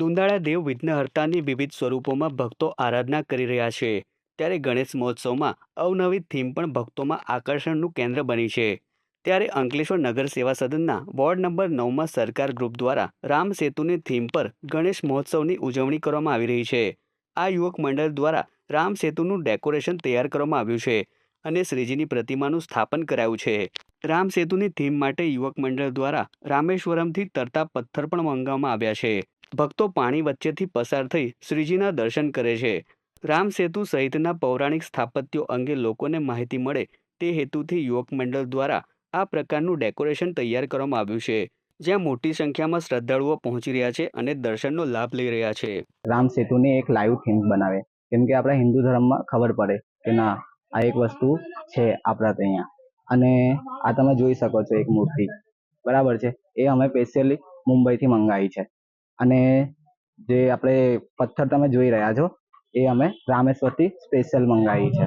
દુંદાળા દેવ વિઘ્નહર્તાની વિવિધ સ્વરૂપોમાં ભક્તો આરાધના કરી રહ્યા છે. ત્યારે ગણેશ મહોત્સવમાં અવનવી થીમ પણ ભક્તોમાં આકર્ષણનું કેન્દ્ર બની છે. ત્યારે અંકલેશ્વર નગર સેવા સદનના વોર્ડ નંબર નવમાં સરકાર ગ્રુપ દ્વારા રામ સેતુની થીમ પર ગણેશ મહોત્સવની ઉજવણી કરવામાં આવી રહી છે. આ યુવક મંડળ દ્વારા રામ સેતુનું ડેકોરેશન તૈયાર કરવામાં આવ્યું છે અને શ્રીજીની પ્રતિમાનું સ્થાપન કરાયું છે. રામ સેતુની થીમ માટે યુવક મંડળ દ્વારા રામેશ્વરમથી તરતા પથ્થર પણ મંગાવવામાં આવ્યા છે. ભક્તો પાણી વચ્ચેથી પસાર થઈ શ્રીજીના દર્શન કરે છે. રામ સેતુ સહિતના પૌરાણિક સ્થાપત્યો અંગે લોકોને માહિતી મળે તે હેતુથી યુવક મંડળ દ્વારા આ પ્રકારનું ડેકોરેશન તૈયાર કરવામાં આવ્યું છે. જ્યાં મોટી સંખ્યામાં શ્રદ્ધાળુઓ પહોંચી રહ્યા છે અને દર્શનનો લાભ લઈ રહ્યા છે. રામ સેતુને એક લાઈવ થીમ બનાવે. કેમ કે આપણા હિન્દુ ધર્મમાં ખબર પડે કે ના, આ એક વસ્તુ છે આપણા ત્યાં. અને આ તમે જોઈ શકો છો એક મૂર્તિ. બરાબર છે? એ અમે સ્પેશિયલી મુંબઈથી મંગાવી છે. અને જે આપણે પથ્થર તમે જોઈ રહ્યા છો એ અમે રામેશ્વરથી સ્પેશિયલ મંગાવી છે.